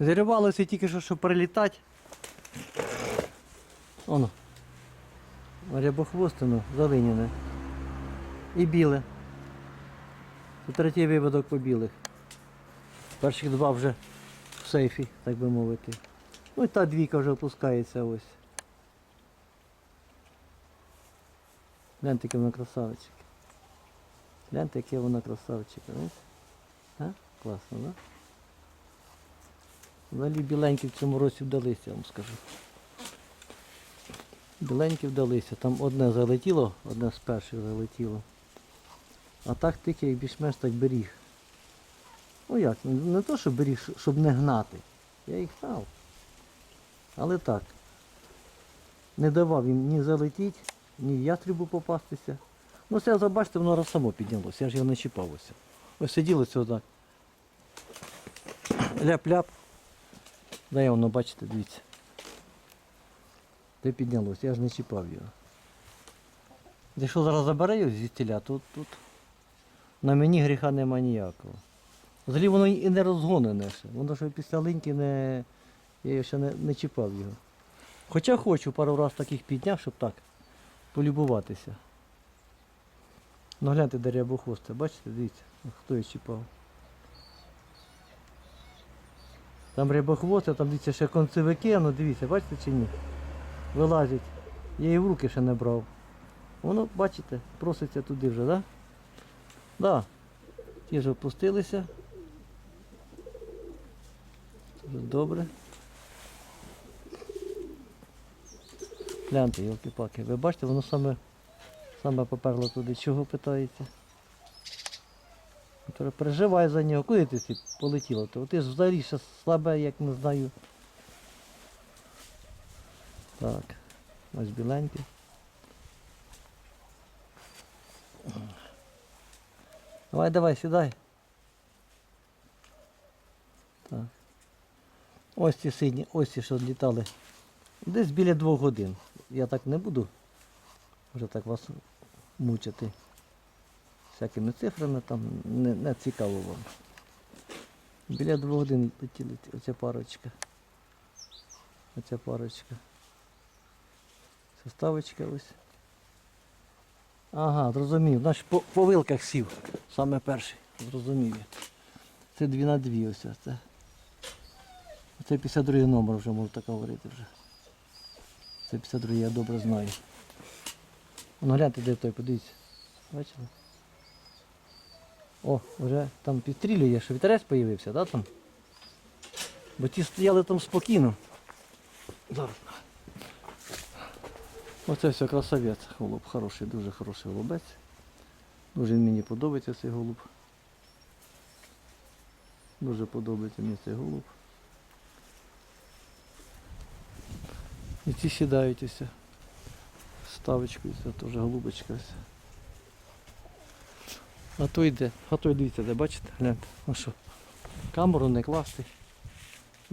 Зарибалося тільки що, щоб прилітати. Оно. Рябохвостину, залиняне. І біле. Це третій випадок по білих. Перших два вже в сейфі, так би мовити. Ну і та двійка вже опускається ось. Гляньте, яке вона красавчик. Гляньте, яке вона красавчик. А? Класно, да? Взагалі біленькі в цьому році вдалися, я вам скажу. Біленькі вдалися. Там одне залетіло, одне з перших залетіло. А так тільки як більш-менш так беріг. Ну як, не то, що беріг, щоб не гнати. Я їх гнав. Але так. Не давав їм ні залетіти, ні ястрібу попастися. Ну це забачте, воно раз само піднялося, я ж його не чіпав ось. Ось сиділо це отак. Ляп-ляп. Я воно, бачите, дивіться. Де піднялося, я ж не чіпав його. Якщо зараз забере його зі стіля, то тут на мені гріха нема ніякого. Взагалі воно і не розгонене ще. Воно що після линьки не. Я його ще не, не чіпав його. Хоча хочу пару разів таких підняв, щоб так полюбуватися. Ну гляньте, де рябохвосте, бачите, дивіться, хто її чіпав. Там рябохвосте, там дивіться ще концевики, ну дивіться, бачите чи ні? Вилазять. Я її в руки ще не брав. Воно, бачите, проситься туди вже, так? Да? Да. Ті ж опустилися. Добре. Гляньте, йолки-паки. Ви бачите, воно саме, саме поперло туди. Чого питається? Тепер Переживай за нього. Куди ти всі полетіло? То ти ж взагалі ще слабе, як не знаю. Так. Ось біленький. Давай, давай, сідай. Так. Ось ці сині, ось ці, що літали. Десь біля двох годин. Я так не буду вже так вас мучити всякими цифрами, там не, не цікаво вам. Біля двох годин летіли оця парочка. Оця парочка. Составочка ось. Ага, зрозумів. Значить по, по вилках сів. Саме перший. Зрозумів. Це дві на дві ось це. Це 52 номер вже можу так говорити вже. Це 52 я добре знаю. Воно гляньте, де той, подивіться. Бачили? О, вже там підстрілює, що вітерець з'явився, да, там? Бо ті стояли там спокійно. Оце все красавець, голуб хороший, дуже хороший голубець. Дуже мені подобається цей голуб. Дуже подобається мені цей голуб. І ці сідають ось. Ставочку, це теж голубочка. А то йде, а то дивіться, де бачите, гляньте. Ну що, камеру не класти.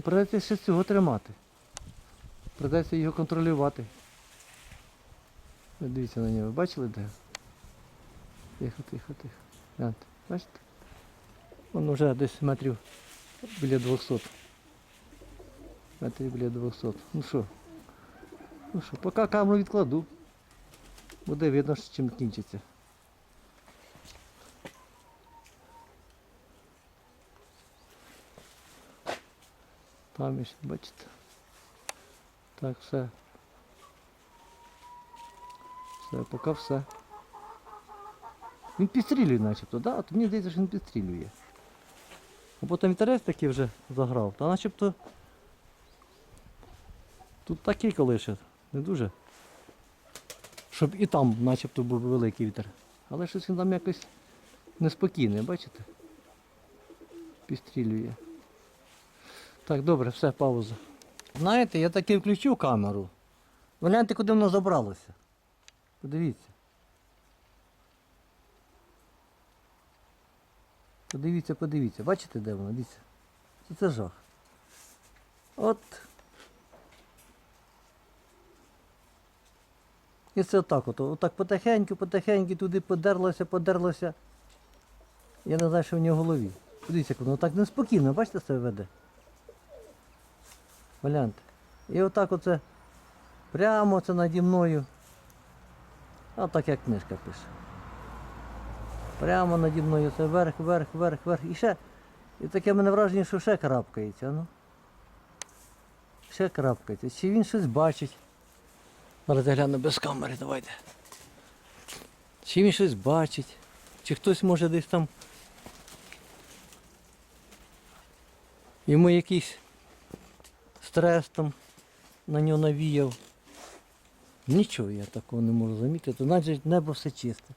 Придеться ще цього тримати. Придеться його контролювати. Дивіться на нього, бачили де? Тихо, тихо, тихо. Гляньте, бачите? Він вже десь метрів біля 200. Метрів біля 200. Ну що? Ну що, поки камеру відкладу. Буде видно, що чим кінчиться. Там ще, бачите. Так, все. Все, поки все. Він підстрілює начебто, да? От мені здається, що він підстрілює. А потім інтерес такий вже заграв, та начебто тут такий колише, не дуже. Щоб і там начебто був великий вітер. Але щось він там якось неспокійний, бачите? Підстрілює. Так, добре, все, пауза. Знаєте, я таки включив камеру. Гляньте, куди воно забралося. Подивіться. Подивіться, подивіться. Бачите, де воно? Дивіться. Це, це жах. От. І це отак от. Отак потихеньку, потихеньку туди подерлося, подерлося. Я не знаю, що в нього в голові. Подивіться, як воно так неспокійно, бачите, себе веде. Гляньте. І отак оце прямо це наді мною. А так як книжка пише. Прямо наді мною це вверх, вверх, вверх, вверх. І ще. І таке мене враження, що ще крапкається. Ну. Ще крапкається. Чи він щось бачить? Зараз я гляну без камери, давайте. Чи він щось бачить? Чи хтось може десь там. Йому якийсь стрес там на нього навіяв. Нічого я такого не можу замітити. Значить небо все чисте.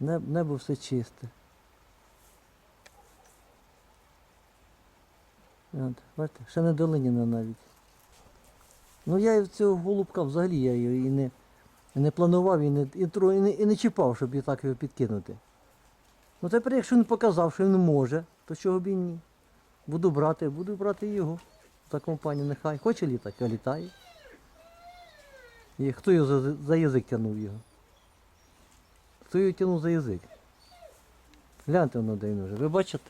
Небо все чисте. От, бачите, ще не долиняно навіть. Ну я цього голубка взагалі я його і не, не планував, і не, і, і, не, і не чіпав, щоб і так його підкинути. Ну тепер, якщо він показав, що він може, то чого б і ні. Буду брати, буду брати його. За компанію нехай. Хоче літати, а літає. І хто його за, за язик тягнув його? Хто його тягнув за язик? Гляньте воно де він вже. Ви бачите?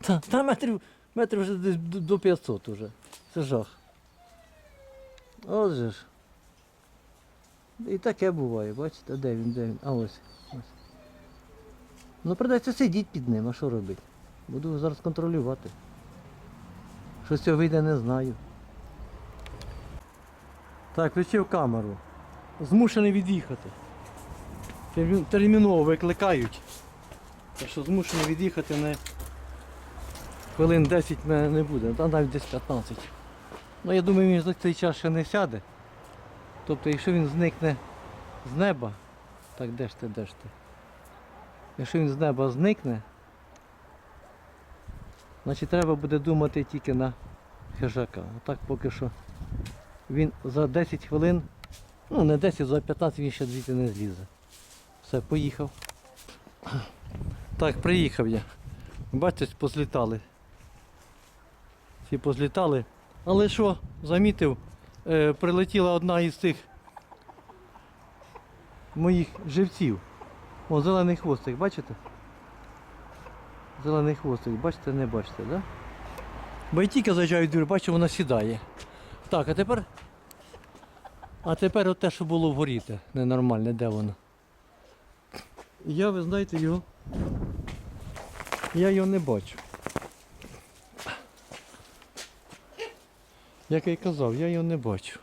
Та, та метрів, метрів вже десь до до 500 уже. Це жах. От же ж. І таке буває, бачите, де він, де він? А ось. ось. Ну придеться сидіти під ним, а що робити? Буду зараз контролювати. Що з цього вийде, не знаю. Так, включив камеру. Змушений від'їхати. Терміново викликають. Так що змушений від'їхати не хвилин 10 мене не буде, а навіть десь 15. Ну я думаю, він за цей час ще не сяде. Тобто, якщо він зникне з неба, так де ж ти, де ж ти? Якщо він з неба зникне, значить треба буде думати тільки на хижака. Отак поки що він за 10 хвилин, ну не 10, за 15 він ще звідти не злізе. Все, поїхав. Так, приїхав я. Бачите, позлітали. Всі позлітали. Але що, замітив, е, прилетіла одна із цих моїх живців. О, зелений хвостик, бачите? Зелений хвостик, бачите, не бачите? Да? Бо я тільки заїжджаю в двір, бачу, вона сідає. Так, а тепер. А тепер от те, що було вгоріте, ненормальне, де воно? Я, ви знаєте, його. Я його не бачу. Як я й казав, я його не бачу.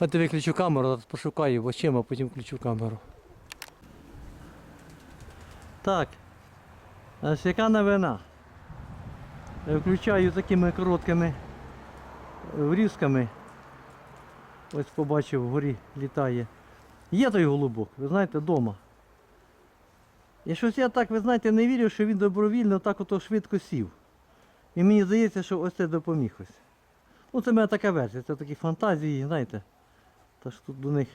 Я виключу камеру, пошукаю очима, потім включу камеру. Так. Ось яка новина? Включаю такими короткими врізками. Ось побачив, вгорі літає. Є той голубок, ви знаєте, вдома. І щось я так, ви знаєте, не вірю, що він добровільно так ото швидко сів. І мені здається, що ось це допоміг ось. Ну це в мене така версія, це такі фантазії, знаєте. Та ж тут до них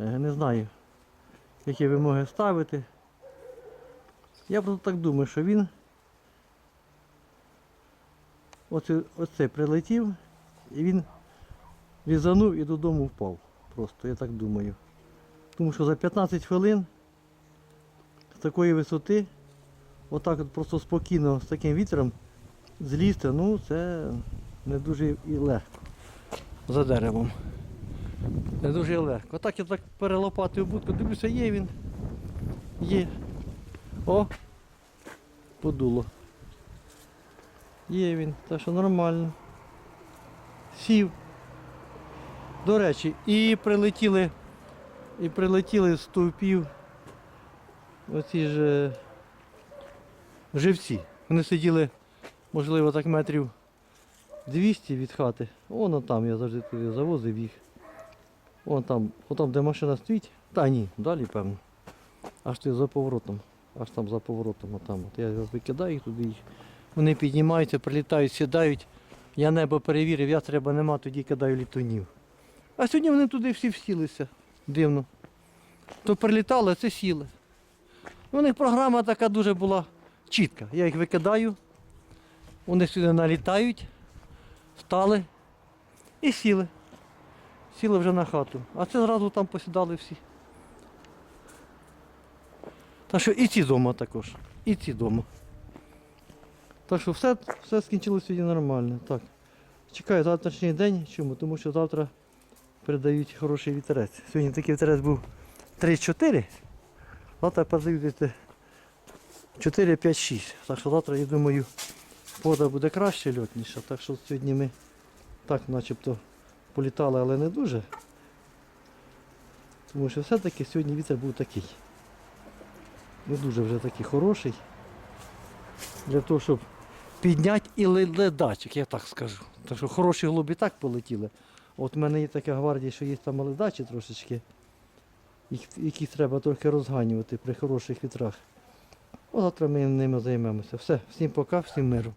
е, не знаю, які вимоги ставити. Я просто так думаю, що він оце, оце прилетів і він різанув і додому впав. Просто, я так думаю. Тому що за 15 хвилин з такої висоти, отак от просто спокійно з таким вітром злізти, ну це не дуже і легко. За деревом. Не дуже легко. Отак я так перелопатив будку, дивлюся, є він. Є. О! Подуло. Є він, так що нормально. Сів. До речі, і прилетіли, і прилетіли з стовпів оці ж е, живці. Вони сиділи, можливо, так метрів 200 від хати. Воно там, я завжди туди завозив їх. Вон там, отам, де машина стоїть. Та ні, далі певно. Аж ти за поворотом. Аж там за поворотом, отам. От я викидаю туди. їх. Вони піднімаються, прилітають, сідають. Я небо перевірив, я треба нема, тоді кидаю літунів. А сьогодні вони туди всі всілися. Дивно. То прилітали, це сіли. У них програма така дуже була чітка. Я їх викидаю, вони сюди налітають, встали і сіли. Сіли вже на хату. А це зразу там посідали всі. Так що і ці вдома також. І ці вдома. Так що все, все скінчилося сьогодні нормально. Так. Чекаю завтрашній день. Чому? Тому що завтра передають хороший вітерець. Сьогодні такий вітерець був 3-4. Завтра передають 4, 5, 6. Так що завтра, я думаю, погода буде краще льотніша. Так що сьогодні ми так начебто політали, але не дуже. Тому що все-таки сьогодні вітер був такий. Не дуже вже такий хороший. Для того, щоб підняти і ледачик, я так скажу. Так що хороші голуби так полетіли. От в мене є така гвардія, що є там ледачі трошечки, які треба трохи розганювати при хороших вітрах. О, завтра ми ними займемося. Все, всім пока, всім миру.